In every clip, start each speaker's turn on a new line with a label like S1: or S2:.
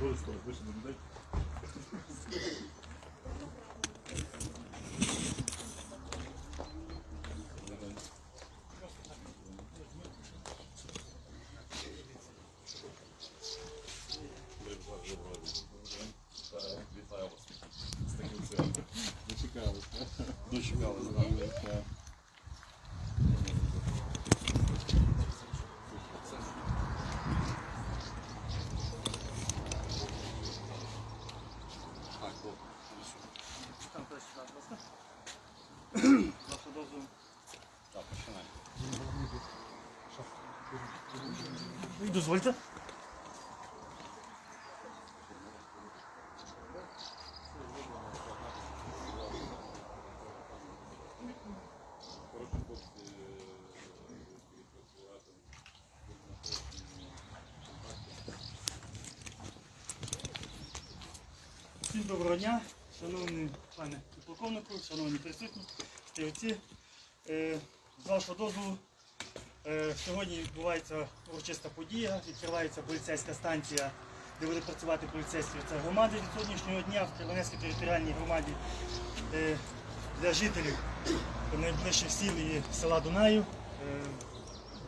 S1: Вище до людей. Вітаю вас з таким святом. Дочекались, так? Дочекались, так. Так, добре.
S2: Там теж сюди, будь ласка. Вашу дозволу.
S1: Так, починай.
S2: Дозвольте. Всім доброго дня, шановний пане полковнику, шановні присутні, стрільці. Е, З вашого дозволу, сьогодні відбувається урочиста подія, відкривається поліцейська станція, де буде працювати поліцейські офіцер громади від сьогоднішнього дня в Кривонецькій територіальній громаді е, для жителів найближчих сіл і села Дунаю. Е,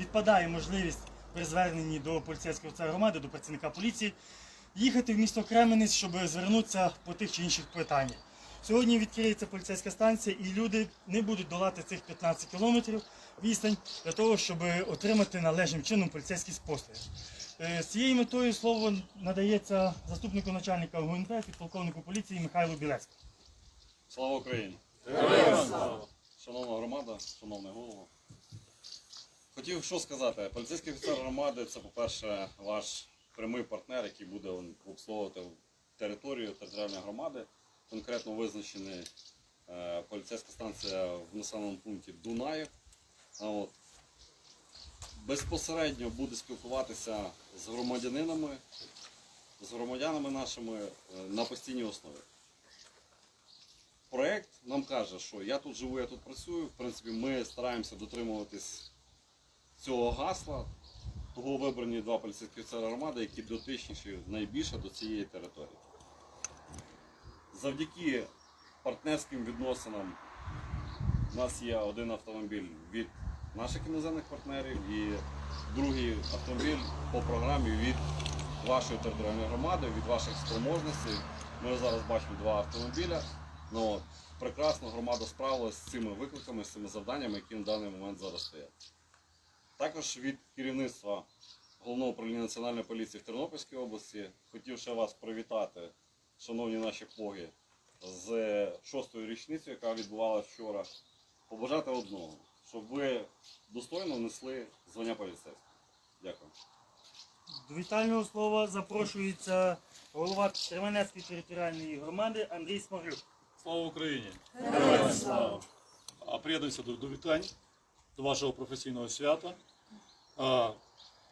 S2: Відпадає можливість при зверненні до поліцейського офіцера громади, до працівника поліції, їхати в місто Кременець, щоб звернутися по тих чи інших питаннях. Сьогодні відкриється поліцейська станція, і люди не будуть долати цих 15 кілометрів відстань для того, щоб отримати належним чином поліцейські послуги. Е, З цією метою слово надається заступнику начальника ГУНП, підполковнику поліції Михайлу Білецькому.
S1: Слава Україні! Шановна громада, шановний голово. Хотів що сказати. Поліцейський офіцер громади це, по-перше, ваш прямий партнер, який буде обслуговувати територію територіальної громади. Конкретно визначена е, поліцейська станція в населеному пункті Дунаїв. От, безпосередньо буде спілкуватися з громадянинами, з громадянами нашими е, на постійній основі. Проект нам каже, що я тут живу, я тут працюю. В принципі, ми стараємося дотримуватись цього гасла. Того вибрані два поліцейські офіцери громади, які дотичніші найбільше до цієї території. Завдяки партнерським відносинам у нас є один автомобіль від наших іноземних партнерів і другий автомобіль по програмі від вашої територіальної громади, від ваших спроможностей. Ми зараз бачимо два автомобіля. Ну, прекрасно громада справилася з цими викликами, з цими завданнями, які на даний момент зараз стоять. Також від керівництва Головного управління Національної поліції в Тернопільській області хотів ще вас привітати, шановні наші плоги, з шостою річницею, яка відбувалася вчора. Побажати одного, щоб ви достойно несли звання поліцейського. Дякую.
S2: До вітального слова запрошується голова Кременецької територіальної громади Андрій Смоглюк.
S3: Слава Україні! А приєднуюся до, до вітань, до вашого професійного свята. А,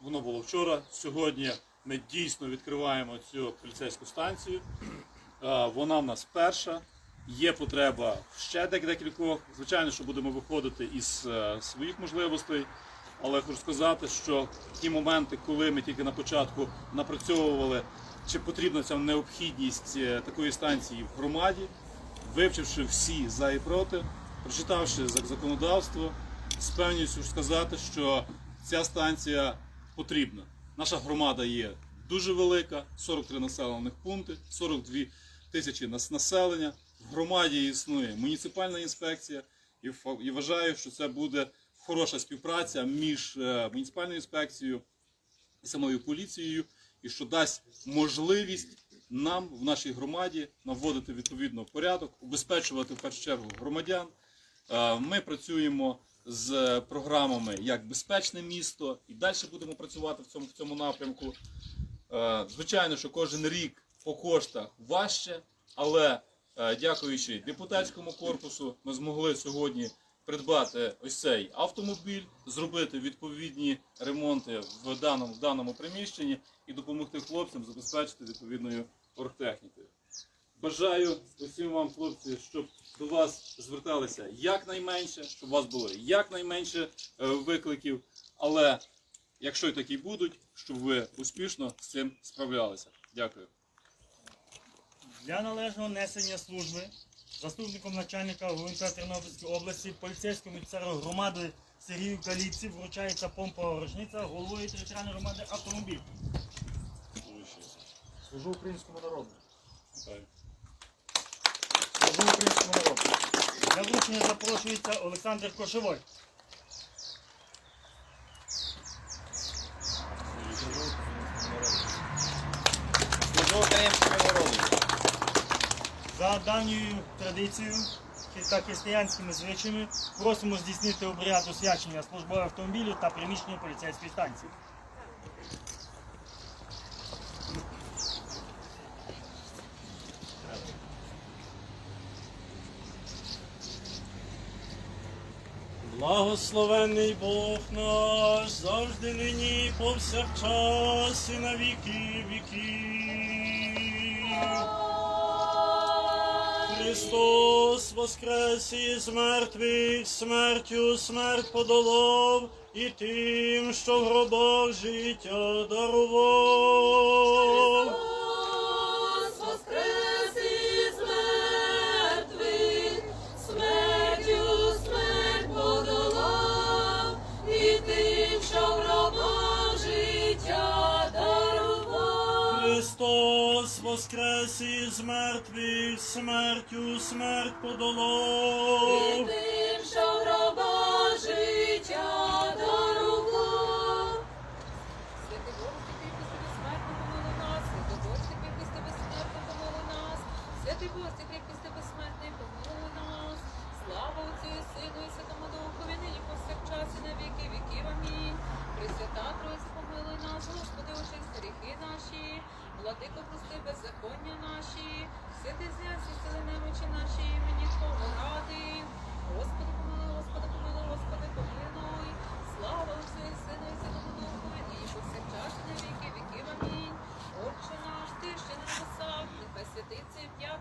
S3: воно було вчора. Сьогодні ми дійсно відкриваємо цю поліцейську станцію. Вона в нас перша. Є потреба ще декількох. Звичайно, що будемо виходити із е, своїх можливостей. Але хочу сказати, що ті моменти, коли ми тільки на початку напрацьовували, чи потрібна ця необхідність е, такої станції в громаді, вивчивши всі за і проти, прочитавши законодавство, з певністю сказати, що ця станція потрібна. Наша громада є дуже велика, 43 населених пункти, 42 тисячі нас- населення. В громаді існує муніципальна інспекція, і вважаю, що це буде хороша співпраця між е, муніципальною інспекцією і самою поліцією, і що дасть можливість нам в нашій громаді наводити відповідно порядок, убезпечувати в першу чергу громадян. Е, Ми працюємо з програмами як безпечне місто і далі будемо працювати в цьому, в цьому напрямку. Е, Звичайно, що кожен рік по коштах важче, але е, дякуючи депутатському корпусу, ми змогли сьогодні придбати ось цей автомобіль, зробити відповідні ремонти в даному, в даному приміщенні і допомогти хлопцям забезпечити відповідною оргтехнікою. Бажаю усім вам, хлопці, щоб до вас зверталися якнайменше, щоб у вас було якнайменше е, викликів, але якщо й такі будуть, щоб ви успішно з цим справлялися. Дякую.
S2: для належного несення служби заступником начальника ГУНП Тернопільської області, поліцейському офіцеру громади Сергію Каліці вручається помпова рушниця головою територіальної громади автомобіль.
S3: Служу українському народу.
S4: Так.
S3: Служу українському народу.
S2: Для вручення запрошується Олександр Кошевой. За давньою традицією та християнськими звичаями просимо здійснити обряд освячення службового автомобілю та приміщення поліцейської станції.
S4: Благословенний Бог наш, завжди нині, повсякчас і на віки віків. Христос воскрес із мертвих, смертю смерть подолав, і тим, що в гробах життя дарував.
S5: Воскрес із мертвих, смертю смерть подолав.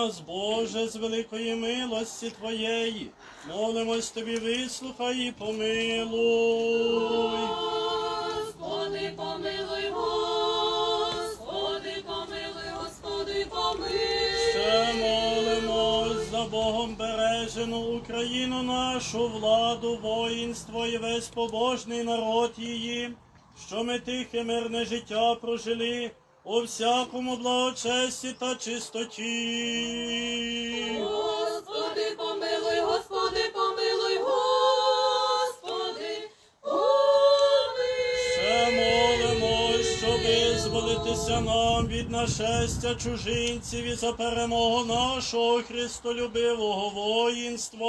S4: Нас, Боже, з великої милості Твоєї. Молимось Тобі, вислухай і помилуй.
S5: Господи, помилуй, Господи, помилуй, Господи, помилуй.
S4: Ще молимось за Богом бережену Україну нашу, владу, воїнство і весь побожний народ її, що ми тихе мирне життя прожили у всякому благочесті та чистоті.
S5: Господи, помилуй, Господи, помилуй, Господи, помилуй.
S4: Ще молимось, щоб визволитися нам від нашестя чужинців і за перемогу нашого христолюбивого воїнства.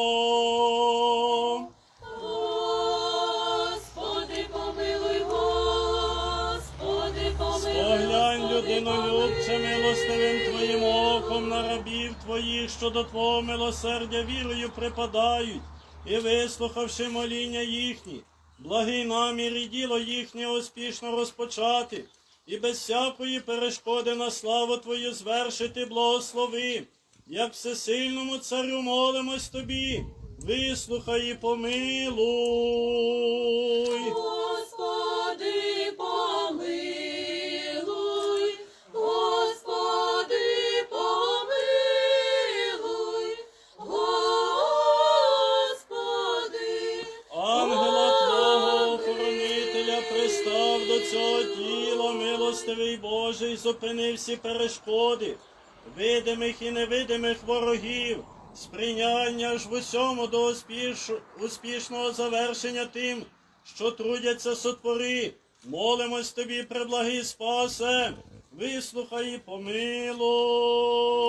S5: Помилуй.
S4: милостивим твоїм оком на рабів твоїх, що до твого милосердя вірою припадають, і вислухавши моління їхні, благий намір і діло їхнє успішно розпочати, і без всякої перешкоди на славу Твою звершити благослови, як всесильному царю молимось тобі, вислухай і помилуй. Зупини всі перешкоди, видимих і невидимих ворогів, сприйняння ж в усьому до успіш... успішного завершення тим, що трудяться сотвори. Молимось тобі, преблагий спасе, вислухай і помилуй.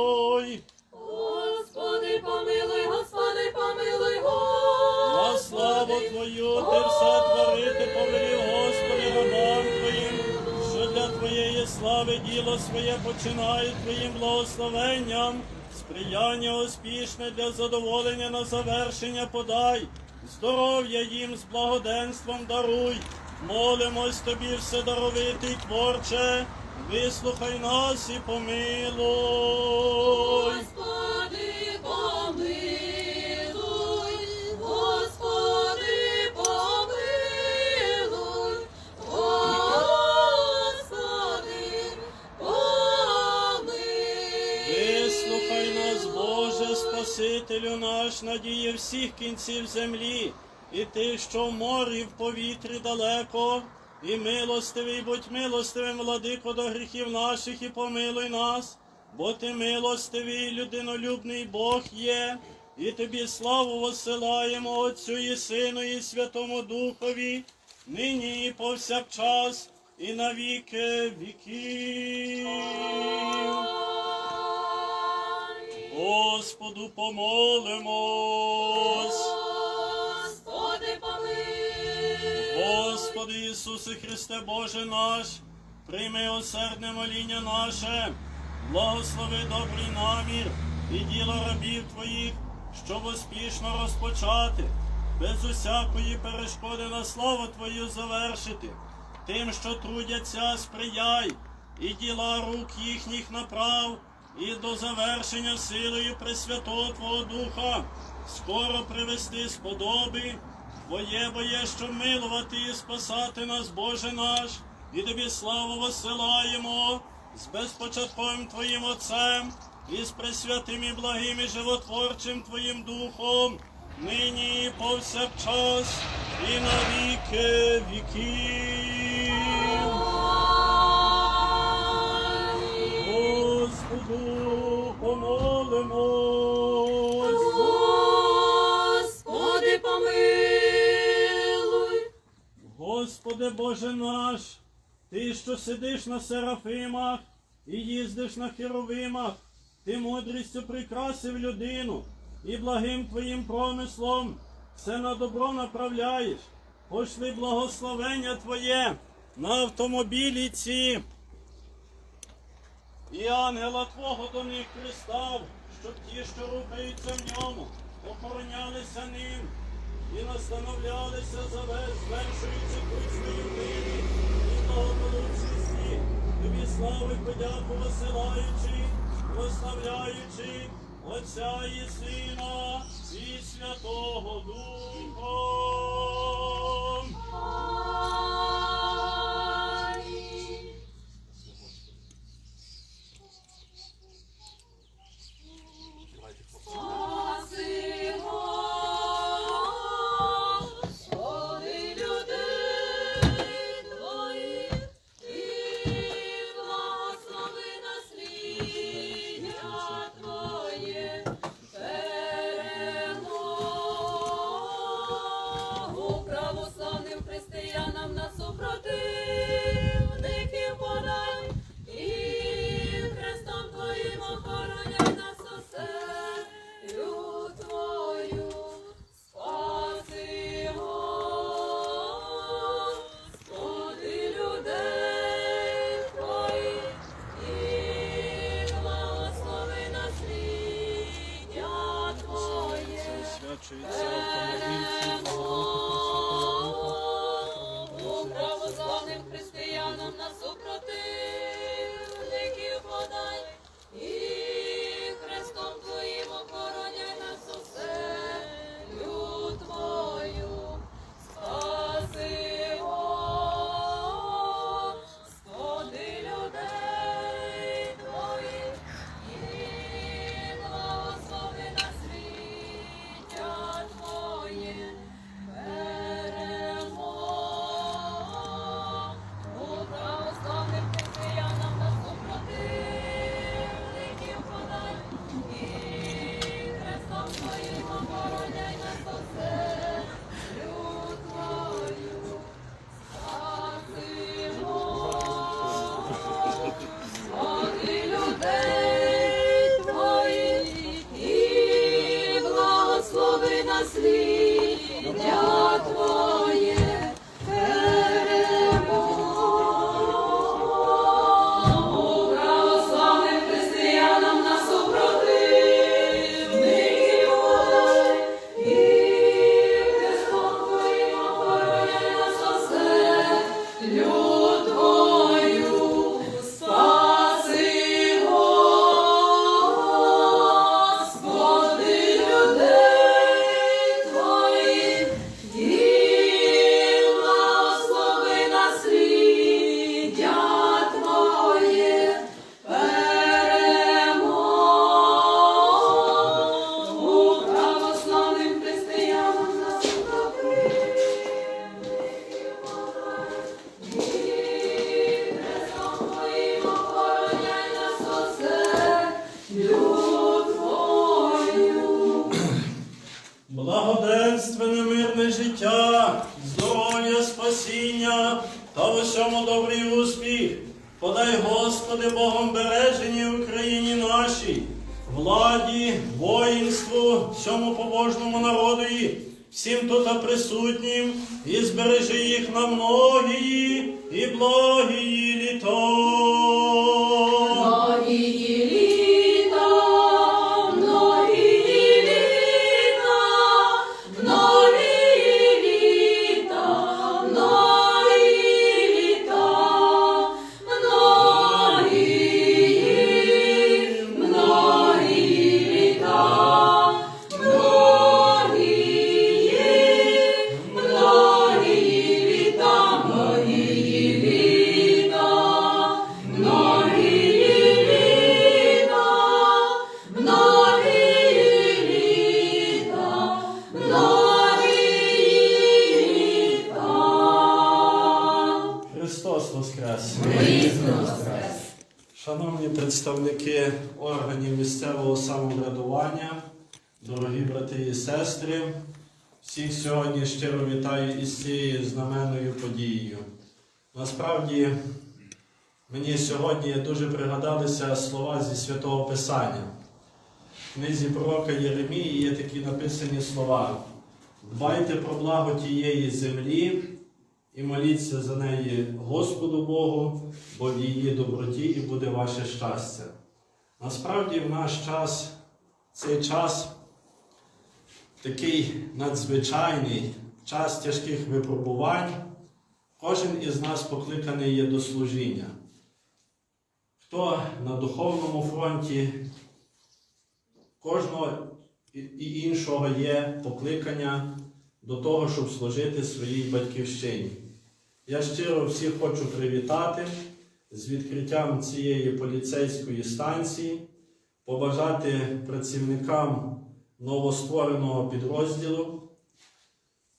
S4: Слави діло своє починає Твоїм благословенням, сприяння успішне для задоволення на завершення подай, здоров'я їм з благоденством даруй. Молимось тобі, вседаровитий творче, вислухай нас і помилуй. Наш, надії всіх кінців землі, і ти, що в морі, в повітрі далеко, і милостивий, будь милостивим, владико, до гріхів наших, і помилуй нас, бо ти милостивий, людинолюбний Бог є, і тобі славу посилаємо Отцю і Сину, і Святому Духові, нині і повсякчас, і на віки віків. Господу помолимось.
S5: Господи, помилуй.
S4: Господи Ісусе Христе Боже наш, прийми осердне моління наше, благослови добрий намір і діло рабів Твоїх, щоб успішно розпочати, без усякої перешкоди на славу Твою завершити. Тим, що трудяться, сприяй, і діла рук їхніх направ, і до завершення силою Пресвятого Твого Духа, скоро привести сподоби, Твоє боє, що милувати і спасати нас, Боже наш, і тобі славу посилаємо з безпочатковим Твоїм Отцем і з пресвятим і благим і животворчим Твоїм Духом, нині і повсякчас, і на віки віків. Господу помолимось.
S5: Господи, помилуй.
S4: Господи Боже наш, Ти, що сидиш на серафимах і їздиш на херовимах, ти мудрістю прикрасив людину і благим твоїм промислом все на добро направляєш. Пошли благословення Твоє на автомобілі ці. І ангела Твого до них пристав, щоб ті, що рухаються в ньому, охоронялися ним і настановлялися звершуючи кучної милі і благополучності, тобі слави подяку висилаючи, прославляючи Отця і Сина і Святого Духом.
S5: Господи,
S4: Богом бережені Україні нашій, владі, воїнству, всьому побожному народові, всім тут присутнім, і збережи їх на многії і благії сьогодні щиро вітаю із цією знаменною подією. Насправді, мені сьогодні дуже пригадалися слова зі Святого Писання. В книзі пророка Єремії є такі написані слова: Дбайте про благо тієї землі і моліться за неї Господу Богу, бо в її доброті і буде ваше щастя. Насправді, в наш час, цей час такий надзвичайний, час тяжких випробувань, кожен із нас покликаний є до служіння. Хто на духовному фронті, кожного і- іншого є покликання до того, щоб служити своїй батьківщині. Я щиро всіх хочу привітати з відкриттям цієї поліцейської станції, побажати працівникам новоствореного підрозділу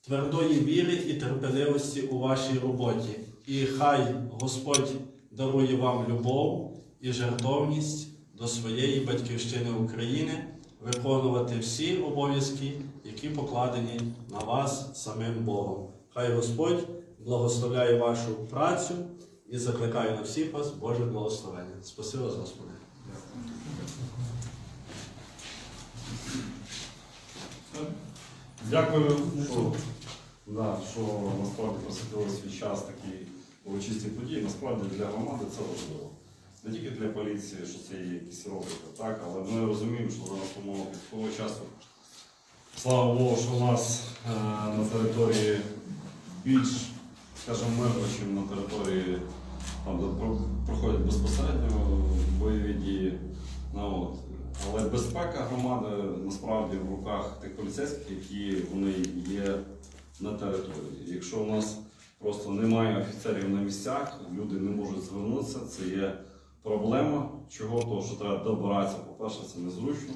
S4: твердої віри і терпеливості у вашій роботі. І хай Господь дарує вам любов і жертовність до своєї батьківщини України, виконувати всі обов'язки, які покладені на вас самим Богом. Хай Господь благословляє вашу працю і закликаю на всіх вас Боже благословення. Спасибо вас, Господи.
S1: Дякую, що, да, що насправді присвятили свій час такій урочистій події. Насправді для громади це важливо. Не тільки для поліції, що це є якісь роботи, так, але ми розуміємо, що зараз умова військового часу. Слава Богу, що у нас е, на території більш, скажімо, мирно, ніж на території, там, де проходять безпосередньо бойові дії. Ну, от. Але безпека громади насправді в руках тих поліцейських, які вони є на території. Якщо у нас просто немає офіцерів на місцях, люди не можуть звернутися, це є проблема. Чого? Того, що треба добиратися. По-перше, це незручно.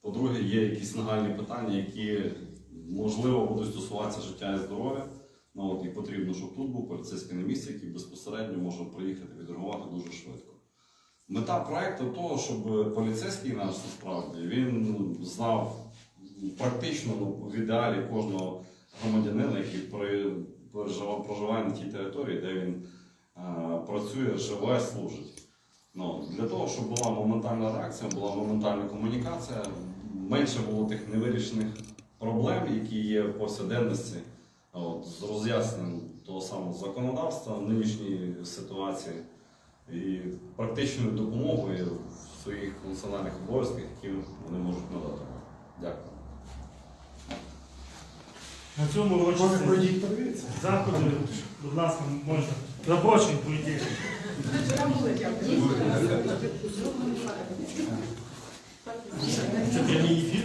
S1: По-друге, є якісь нагальні питання, які можливо будуть стосуватися життя і здоров'я. Ну, от, і потрібно, щоб тут був поліцейський на місці, який безпосередньо може приїхати відреагувати дуже швидко. Мета проекту того, щоб поліцейський наш насправді він ну, знав практично ну, в ідеалі кожного громадянина, який проживає на тій території, де він е, працює, живе, служить. Ну, для того, щоб була моментальна реакція, була моментальна комунікація, менше було тих невирішених проблем, які є в повсякденності, з роз'ясненням того самого законодавства в нинішній ситуації і практичною допомогою в своїх функціональних обов'язках, які вони можуть надати. Дякую.
S2: На цьому урочисті заходи, будь ласка, можна. Запрошую прийти. Це прямий ефір.